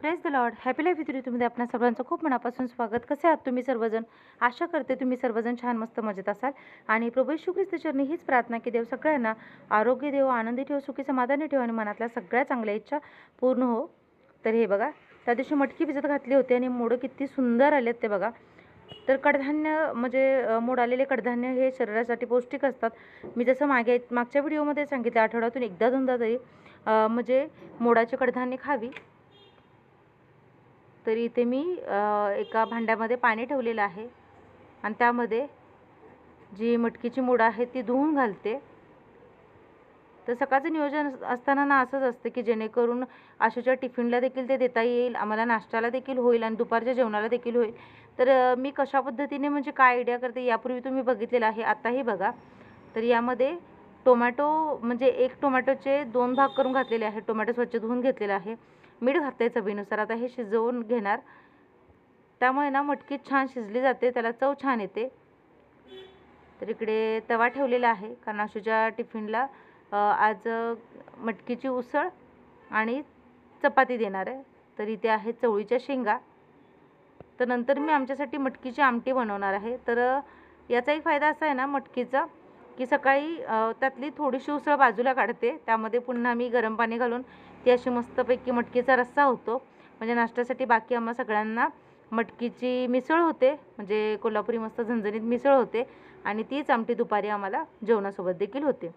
Praise the Lord happy life with तुम्ही आपल्या सर्वांचं खूप मनापासून स्वागत. कसे आहात तुम्ही सर्वजण? आशा करते तुम्ही सर्वजण छान मस्त मजेत असाल. आणि प्रभू येशू हीच प्रार्थना की देव सगळ्यांना आरोग्य देव आनंदी ठेव सुखी समाधानी ठेव आणि मनातल्या सगळ्या चांगल्या इच्छा पूर्ण हो. तर हे बघा त्या दिवशी मटकी भिजत घातली होती आणि मोडं किती सुंदर आलेत ते बघा. तर कडधान्य म्हणजे मोड आलेले कडधान्य हे शरीरासाठी पौष्टिक असतात. मी जसं मागे मागच्या व्हिडिओमध्ये सांगितलं आठवड्यातून एकदा दोनदा तरी म्हणजे मोडाची कडधान्य खावी. तर इथे मी एका भांड्यामध्ये पाणी ठेवलेलं आहे. आणि त्यामध्ये जी मटकीची मूड आहे ती धुवून घालते. तर सकाळचं नियोजन अस- असताना ना असंच असतं की जेणेकरून आशूच्या टिफिनला देखील ते देता येईल आम्हाला नाश्त्याला देखील होईल आणि दुपारच्या जेवणाला देखील होईल. तर मी कशा पद्धतीने म्हणजे काय आयडिया करते यापूर्वी तुम्ही बघितलेलं आहे आत्ताही बघा. तर यामध्ये टोमॅटो म्हणजे एक टोमॅटोचे दोन भाग करून घातलेले आहे टोमॅटो स्वच्छ धुवून घेतलेला आहे. मीठ घातलं आहे चवीनुसार. आता हे शिजवून घेणार. त्यामुळे ना मटकी छान शिजली जाते. त्याला चव छान येते. तर इकडे तवा ठेवलेला आहे. कारण आशूच्या टिफिनला आज मटकीची उसळ आणि चपाती देणार आहे. तर इथे आहे चवळीच्या शेंगा. तर नंतर मी आमच्यासाठी मटकीची आमटी बनवणार आहे. तर याचाही याचा एक फायदा असा आहे ना मटकीचा की सकाळी त्यातली थोडीशी उसळ बाजूला काढते. त्यामध्ये पुन्हा मी गरम पाणी घालून ती अशी मस्तपैकी मटकीचा रस्सा होतो. म्हणजे नाश्त्यासाठी बाकी आम्हा सगळ्यांना मटकीची मिसळ होते. म्हणजे कोल्हापुरी मस्त झणझणीत मिसळ होते. आणि तीच आमटी दुपारी आम्हाला जेवणासोबत देखील होते.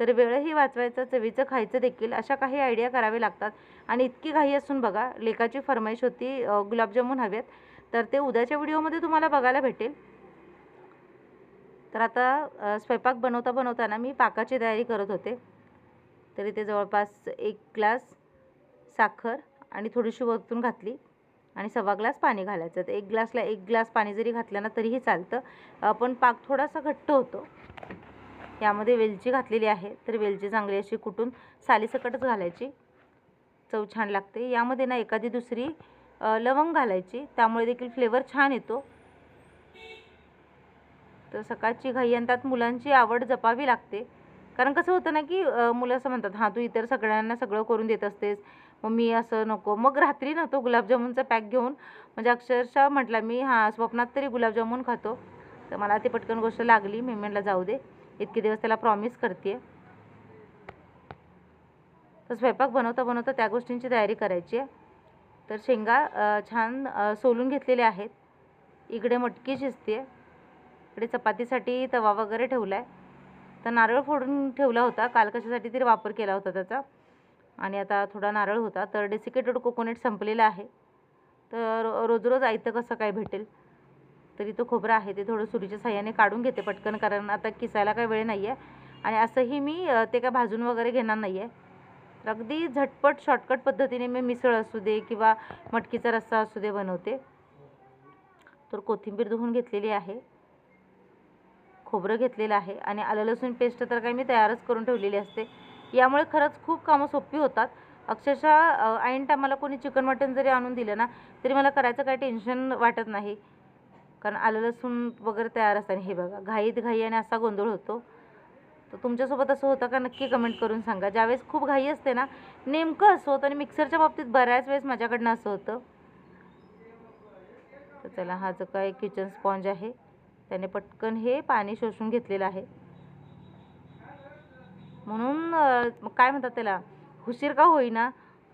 तर वेळही वाचवायचं चवीचं खायचं देखील अशा काही आयडिया करावे लागतात. आणि इतकी घाई असून बघा लेकाची फरमाईश होती गुलाबजामून हवेत. तर ते उद्याच्या व्हिडिओमध्ये तुम्हाला बघायला भेटेल. तर आता स्वयंपाक बनवता बनवताना मी पाकाची तयारी करत होते. तरी ते जवळपास एक ग्लास साखर आणि थोडीशी वरतून घातली आणि सव्वा ग्लास पाणी घालायचं. तर एक ग्लासला एक ग्लास पाणी जरी घातलं ना तरीही चालतं. पण पाक थोडासा घट्ट होतो. यामध्ये वेलची घातलेली आहे. तर वेलची चांगली अशी कुटून सालीसकटच घालायची. चव छान लागते. यामध्ये ना एखादी दुसरी लवंग घालायची. त्यामुळे देखील फ्लेवर छान येतो. तर सकाळची घाई आणि त्यात मुलांची आवड जपावी लागते. कारण कसं होतं ना की मुलं असं म्हणतात हां तू इतर सगळ्यांना सगळं करून देत असतेस. मग मी असं नको. मग रात्री ना तो गुलाबजामुनचा पॅक घेऊन म्हणजे अक्षरशः म्हटला मी हां स्वप्नात तरी गुलाबजामुन खातो. तर मला ती पटकन गोष्ट लागली. मी म्हणलं जाऊ दे. इतके दिवस त्याला प्रॉमिस करते तर स्वयंपाक बनवता बनवता त्या गोष्टींची तयारी करायची आहे. तर शेंगा छान सोलून घेतलेल्या आहेत. इकडे मटकी शिजते इकडे चपातीसाठी तवा वगैरे ठेवला आहे तर नारळ फोडून ठेवला होता. काल कशासाठी तरी वापर केला होता त्याचा. आणि आता थोडा नारळ होता. तर डेसिकेटेड कोकोनट संपलेला आहे. तर रोज रोज आयतं कसं काय भेटेल? तरी तो खोबरं आहे. ते थोडं सुरीच्या साह्याने काढून घेते पटकन कारण आता किसायला काय वेळ नाही आहे आणि असंही मी ते काय भाजून वगैरे घेणार नाही आहे तर अगदी झटपट शॉर्टकट पद्धतीने मी मिसळ असू दे किंवा मटकीचा रस्सा असू दे बनवते. तर कोथिंबीर धुवून घेतलेली आहे. खोबरं घेतलेलं आहे आणि आलं लसूण पेस्ट तर काही मी तयारच करून ठेवलेली असते. यामुळे खरंच खूप कामं सोपी होतात. अक्षरशः ऐन टायमाला कोणी चिकन मटन जरी आणून दिलं ना तरी मला करायचं काही टेन्शन वाटत नाही. कारण आलं लसूण वगैरे तयार असतं हे बघा घाईत घाई आणि असा गोंधळ होतो. तर तुमच्यासोबत असं होतं का? नक्की कमेंट करून सांगा. ज्यावेळेस खूप घाई असते ना नेमकं असं होतं आणि मिक्सरच्या बाबतीत बऱ्याच वेळेस माझ्याकडनं असं होतं. तर चला हा जो काय किचन स्पॉन्ज आहे त्याने पटकन हे पाणी शोषून घेतलेलं आहे. म्हणून काय म्हणतात त्याला उशीर का होईना?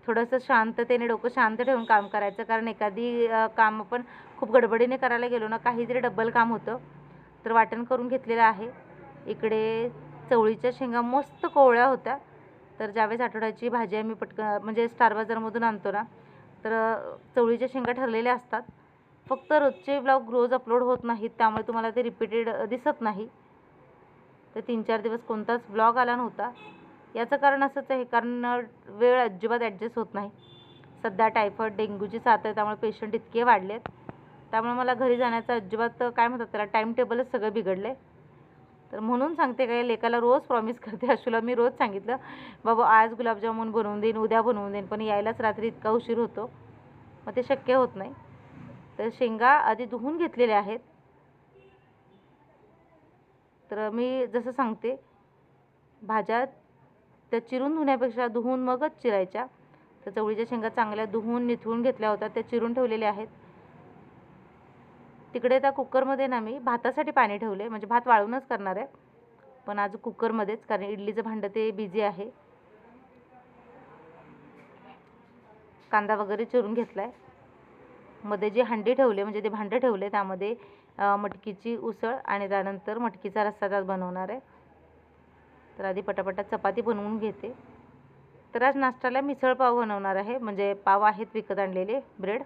थोडंसं शांततेने डोकं शांत ठेवून काम करायचं. कारण एखादी काम आपण खूप गडबडीने करायला गेलो ना काहीतरी डबल काम होतं तर वाटण करून घेतलेलं आहे. इकडे चवळीच्या शेंगा मस्त कोवळ्या होत्या. तर ज्यावेळेस आठवड्याची भाजी आम्ही पटकन म्हणजे स्टार बाजारमधून आणतो ना तर चवळीच्या शेंगा ठरलेल्या असतात. फक्त रोजचे ब्लॉग रोज अपलोड होत नाहीत त्यामुळे तुम्हाला ते रिपीटेड दिसत नाही. तर तीन चार दिवस कोणताच ब्लॉग आला नव्हता. याचं कारण असंच आहे कारण वेळ अजिबात ॲडजस्ट होत नाही. सध्या टायफॉईड डेंग्यूची साथ आहे त्यामुळे पेशंट इतके वाढले आहेत त्यामुळे मला घरी जाण्याचं अजिबात काय म्हणतात त्याला टाईम टेबलच सगळं बिघडलं आहे तर म्हणून सांगते काय लेकाला रोज प्रॉमिस करते अशुला मी रोज सांगितलं बाबा आज गुलाबजामुन बनवून देईन उद्या बनवून देईन पण यायलाच रात्री इतका उशीर होतो. मग ते शक्य होत नाही. तर शेंगा आधी धुवून घेतलेल्या आहेत. तर मी जसं सांगते भाज्या त्या चिरून धुण्यापेक्षा धुवून मगच चिरायच्या. तर चवळीच्या शेंगा चांगल्या धुवून निथळून घेतल्या होत्या त्या चिरून ठेवलेल्या आहेत. तिकडे त्या कुकरमध्ये ना मी भातासाठी पाणी ठेवले म्हणजे भात वाळूनच करणार आहे. पण आज कुकरमध्येच कारण इडलीचं भांडं ते बिझी आहे. कांदा वगैरे चिरून घेतला आहे मध्ये जे हंडी ठेवले म्हणजे ते भांडं ठेवले त्यामध्ये मटकीची उसळ आणि त्यानंतर मटकीचा रस्सा त्यात बनवणार आहे. तर आधी पटापटा चपाती बनवून घेते. तर आज नाश्त्याला मिसळ पाव बनवणार आहे. म्हणजे पाव आहेत विकत आणलेले ब्रेड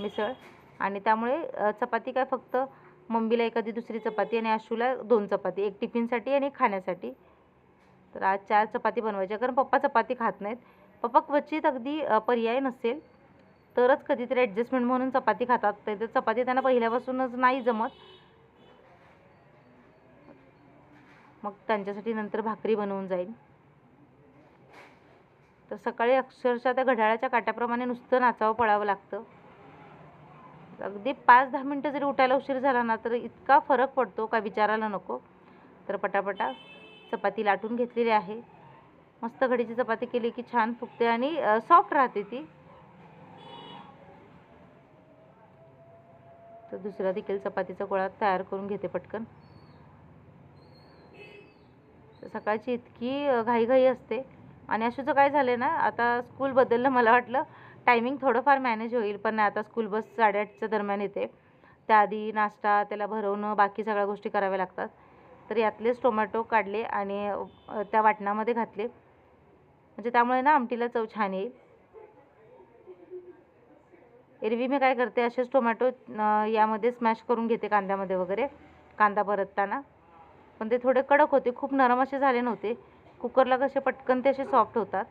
मिसळ. आणि त्यामुळे चपाती काय फक्त मम्मीला एखादी दुसरी चपाती आणि आशूला दोन चपाती एक टिफिनसाठी आणि एक खाण्यासाठी. तर आज चार चपाती बनवायच्या कारण पप्पा चपाती खात नाहीत. पप्पा क्वचित अगदी पर्याय नसेल. तरच कधीतरी ॲडजस्टमेंट म्हणून चपाती खातात. तर ते चपाती त्यांना पहिल्यापासूनच नाही जमत. मग त्यांच्यासाठी नंतर भाकरी बनवून जाईल. तर सकाळी अक्षरशः त्या घड्याळाच्या काट्याप्रमाणे नुसतं नाचावं पळावं लागतं. अगदी पाच दहा मिनटं जरी उठायला उशीर झाला ना तर इतका फरक पडतो का विचारायला नको. तर पटापटा चपाती लाटून घेतलेली आहे. मस्त घडीची चपाती केली की छान फुगते आणि सॉफ्ट राहते ती. तर दुसरा देखील चपातीचा गोळा तयार करून घेते पटकन. तर सकाळची इतकी घाईघाई असते. आणि अशूचं काय झालं ना आता स्कूल बदललं मला वाटलं. टायमिंग थोडंफार मॅनेज होईल पण नाही आता स्कूल बस साडेआठच्या दरम्यान येते. त्याआधी नाश्ता त्याला भरवणं बाकी सगळ्या गोष्टी कराव्या लागतात. तर यातलेच टोमॅटो काढले आणि त्या वाटणामध्ये घातले. म्हणजे त्यामुळे ना आमटीला चव छान येईल. एरवी मी काय करते असेच टोमॅटो यामध्ये स्मॅश करून घेते कांद्यामध्ये वगैरे कांदा परतताना. पण ते थोडे कडक होते खूप नरम असे झाले नव्हते. कुकरला कसे पटकन ते असे सॉफ्ट होतात.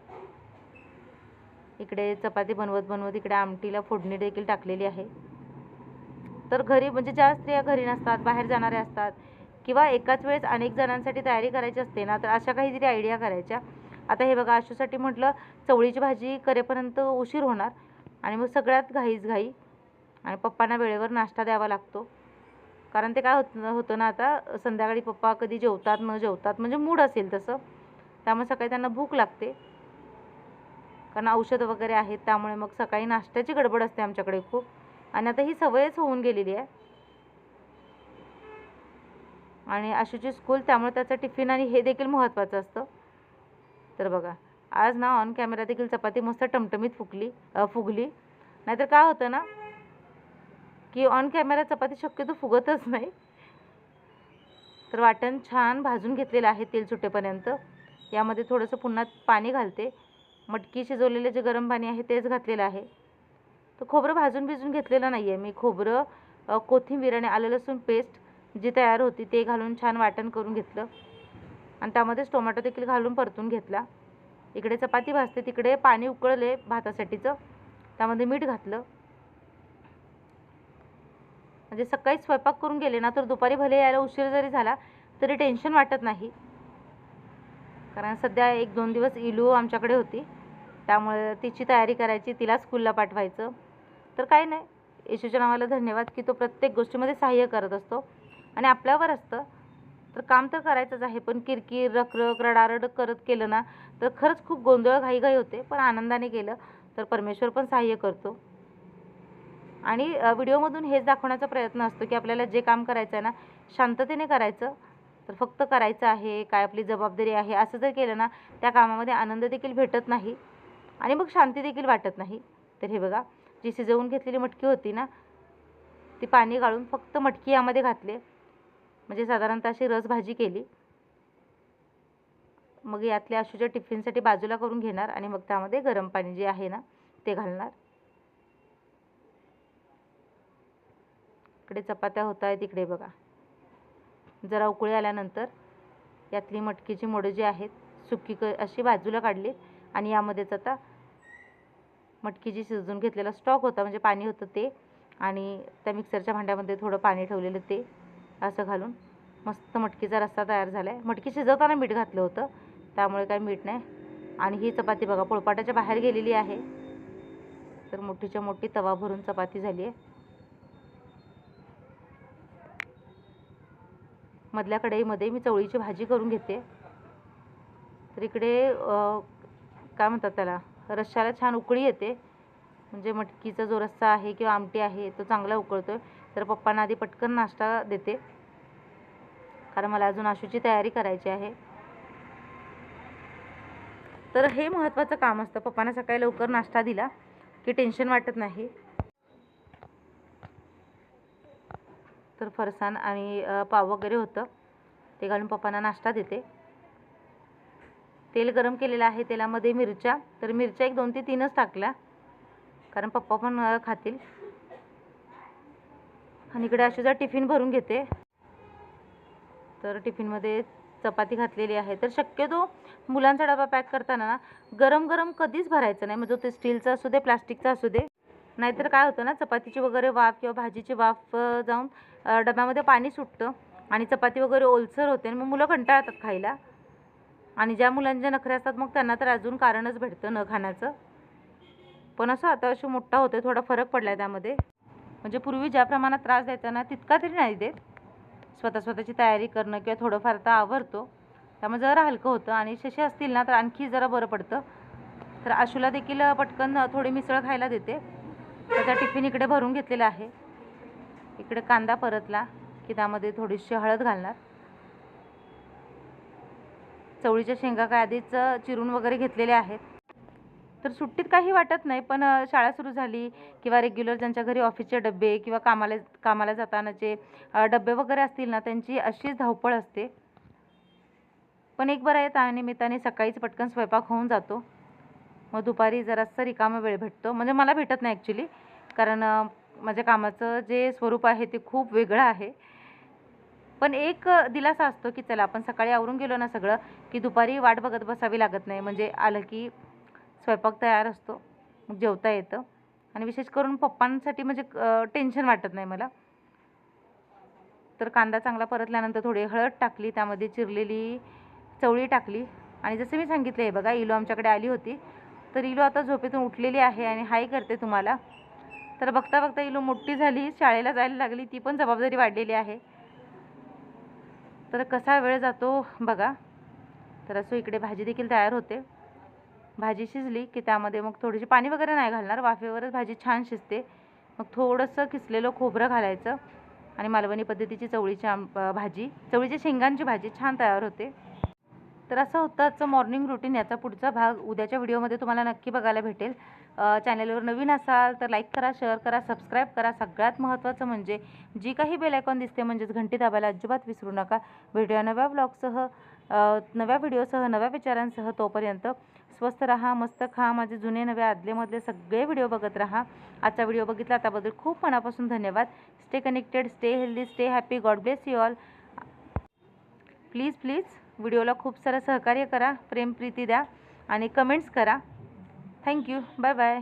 इकडे चपाती बनवत बनवत इकडे आमटीला फोडणी देखील टाकलेली आहे. तर घरी म्हणजे ज्या स्त्रिया घरी नसतात बाहेर जाणाऱ्या असतात किंवा एकाच वेळेस अनेक जणांसाठी तयारी करायची असते ना तर अशा काहीतरी आयडिया करायच्या. आता हे बघा आशूसाठी म्हटलं चवळीची भाजी करेपर्यंत उशीर होणार. आणि मग सगळ्यात घाईच घाई आणि पप्पांना वेळेवर नाश्ता द्यावा लागतो. कारण ते काय होत होतं ना आता संध्याकाळी पप्पा कधी जेवतात न जेवतात म्हणजे मूड असेल तसं. त्यामुळे सकाळी त्यांना भूक लागते. कारण औषधं वगैरे आहेत त्यामुळे मग सकाळी नाश्त्याची गडबड असते आमच्याकडे खूप. आणि आता ही सवयच होऊन गेलेली आहे. आणि आशूची स्कूल त्यामुळे त्याचं टिफिन आणि हे देखील महत्त्वाचं असतं. तर बघा. आज ना ऑन कॅमेरा देखील चपाती मस्त टमटमीत फुगली फुगली. नाहीतर काय होतं ना की ऑन कॅमेरा चपाती शक्यतो फुगतच नाही. तर वाटण छान भाजून घेतलेलं आहे तेल सुटेपर्यंत. यामध्ये थोडंसं पुन्हा पाणी घालते. मटकी शिजवलेले जे गरम पाणी आहे तेच घातलेलं आहे. तर खोबरं भाजून भिजून घेतलेलं नाही आहे मी. खोबरं कोथिंबीर आणि आलं लसूण पेस्ट जी तयार होती ते घालून छान वाटण करून घेतलं. आणि त्यामध्येच टोमॅटो देखील घालून परतून घेतला. इकडे चपाती भाजते तिकडे पाणी उकळले भातासाठीचं. त्यामध्ये मीठ घातलं. म्हणजे सकाळी स्वयंपाक करून गेले ना तर दुपारी भले यायला उशीर जरी झाला तरी टेन्शन वाटत नाही. कारण सध्या एक दोन दिवस इलू आमच्याकडे होती. त्यामुळे तिची तयारी करायची तिला स्कूलला पाठवायचं. तर काही नाही. येशूच्या नावाला धन्यवाद की तो प्रत्येक गोष्टीमध्ये सहाय्य करत असतो. आणि आपल्यावर असतं. तर काम तर करायचंच आहे पण किरकिर रखरख रडारड करत केलं ना तर खरंच खूप गोंधळ घाईघाई होते पण आनंदाने केलं. तर परमेश्वर पण सहाय्य करतो. आणि व्हिडिओमधून हेच दाखवण्याचा प्रयत्न असतो की आपल्याला जे काम करायचं आहे ना शांततेने करायचं. तर फक्त करायचं आहे काय आपली जबाबदारी आहे असं जर केलं ना त्या कामामध्ये आनंद देखील भेटत नाही. आणि मग शांती देखील वाटत नाही. तर हे बघा जी शिजवून घेतलेली मटकी होती ना ती पाणी गाळून फक्त मटकी यामध्ये घातले. म्हणजे साधारणतः अशी रस भाजी केली. मग यातल्या आशूच्या टिफिनसाठी बाजूला करून घेणार आणि मग त्यामध्ये गरम पाणी जे आहे ना ते घालणार. इकडे चपात्या होत आहेत इकडे बघा. जरा उकळी आल्यानंतर यातली मटकीची मोडं जी आहेत सुकी क अशी बाजूला काढली आणि यामध्येच आता मटकीची शिजून घेतलेला स्टॉक होता म्हणजे पाणी होतं ते. आणि त्या मिक्सरच्या भांड्यामध्ये थोडं पाणी ठेवलेलं ते असं घालून मस्त मटकीचा रस्सा तयार झाला आहे मटकी शिजवताना मीठ घातलं होतं त्यामुळे काय मीठ नाही. आणि ही चपाती बघा पोळपाटाच्या बाहेर गेलेली आहे. तर मोठीच्या मोठी तवा भरून चपाती झाली आहे मधल्या कढईमध्ये मी चवळीची भाजी करून घेते. तर इकडे काय म्हणतात त्याला? रश्श्याला छान उकळी येते. म्हणजे मटकीचा जो रस्सा आहे किंवा आमटी आहे तो चांगला उकळतो आहे तर पप्पांना आधी पटकन नाश्ता देते. कारण मला अजून आशूची तयारी करायची आहे. तर हे महत्त्वाचं काम असतं. पप्पांना सकाळी लवकर नाश्ता दिला की टेन्शन वाटत नाही. तर फरसाण आणि पाव वगैरे होतं. ते घालून पप्पांना नाश्ता देते. तेल गरम केलेलं आहे. तेलामध्ये मिरच्या. तर मिरच्या एक दोन ते तीनच टाकल्या. कारण पप्पा पण खातील. आणि इकडे अशी जर टिफिन भरून घेते. तर टिफिनमध्ये चपाती घातलेली आहे. तर शक्यतो मुलांचा डबा पॅक करताना ना गरम गरम कधीच भरायचं नाही. म्हणजे ते स्टीलचा असू दे प्लास्टिकचा असू दे. नाहीतर काय होतं ना चपातीची वगैरे वाफ किंवा भाजीची वाफ जाऊन डब्यामध्ये पाणी सुटतं आणि चपाती वगैरे ओलसर होते आणि मग मुलं कंटाळतात खायला. आणि ज्या मुलांच्या नखरे असतात मग त्यांना तर अजून कारणच भेटतं न खाण्याचं. पण असं आता अशी मोठा होतोय थोडा फरक पडला आहे त्यामध्ये. म्हणजे पूर्वी ज्या प्रमाणात त्रास द्यायचा ना तितका तरी नाही देत. स्वतः स्वतःची तयारी करणं किंवा थोडंफार तर आवरतो. त्यामुळे जरा हलकं होतं आणि शशी असतील ना तर आणखी जरा बरं पडतं. तर आशूला देखील पटकन थोडी मिसळ खायला देते. त्याचा टिफिन इकडे भरून घेतलेला आहे. इकडे कांदा परतला की त्यामध्ये थोडीशी हळद घालणार. चवळीच्या शेंगा काय आधीच चिरून वगैरे घेतलेल्या आहेत. तर सुट्टीत काही वाटत नाही पण शाळा सुरू झाली किंवा रेग्युलर ज्यांच्या घरी ऑफिसचे डबे किंवा कामाला कामाला जातानाचे जे डबे वगैरे असतील ना त्यांची अशीच धावपळ असते. पण एक बरं आहे त्यानिमित्ताने सकाळीच पटकन स्वयंपाक होऊन जातो. मग दुपारी जरासा रिकामा वेळ भेटतो. म्हणजे मला भेटत नाही ॲक्च्युली कारण माझ्या कामाचं जे स्वरूप आहे ते खूप वेगळं आहे. पण एक दिलासा असतो की चला आपण सकाळी आवरून गेलो ना सगळं की दुपारी वाट बघत बसावी लागत नाही. म्हणजे आलं की स्वयंपाक तयार असतो मग जेवता येतं. आणि विशेष करून पप्पांसाठी म्हणजे टेन्शन वाटत नाही मला. तर कांदा चांगला परतल्यानंतर थोडी हळद टाकली त्यामध्ये चिरलेली चवळी टाकली. आणि जसं मी सांगितलं आहे बघा इलो आमच्याकडे आली होती. तर इलो आता झोपेतून उठलेली आहे आणि हाय करते तुम्हाला. तर बघता बघता इलो मोठी झाली शाळेला जायला लागली ती पण जबाबदारी वाढलेली आहे. तर कसा वेळ जातो बघा. तर असं इकडे भाजी देखील तयार होते. भाजी शिजली की त्यामध्ये मग थोडीशी पाणी वगैरे नाही घालणार. वाफेवरच भाजी छान शिजते. मग थोडंसं किसलेलं खोबरं घालायचं आणि मालवणी पद्धतीची चवळीची आम भाजी चवळीच्या शेंगांची भाजी छान तयार होते. तर असं होतं आजचं मॉर्निंग रुटीन याचा पुढचा भाग उद्याच्या व्हिडिओमध्ये तुम्हाला नक्की बघायला भेटेल. चॅनलवर नवीन असाल तर लाईक करा शेअर करा सबस्क्राईब करा. सगळ्यात महत्त्वाचं म्हणजे जी काही बेल आयकॉन दिसते म्हणजेच घंटी दाबायला अजिबात विसरू नका. भेटूया नव्या ब्लॉगसह नव्या व्हिडिओसह नव्या विचारांसह तोपर्यंत स्वस्त राहा मस्त खा. माझे जुने नवे आदलेमधले सगळे व्हिडिओ बघत राहा. आजचा व्हिडिओ बघितला त्याबद्दल खूप मनापासून धन्यवाद. Stay connected stay healthy stay happy God bless you all please please व्हिडिओला खूप सारं सहकार्य करा. प्रेम प्रीती द्या आणि कमेंट्स करा. Thank you bye bye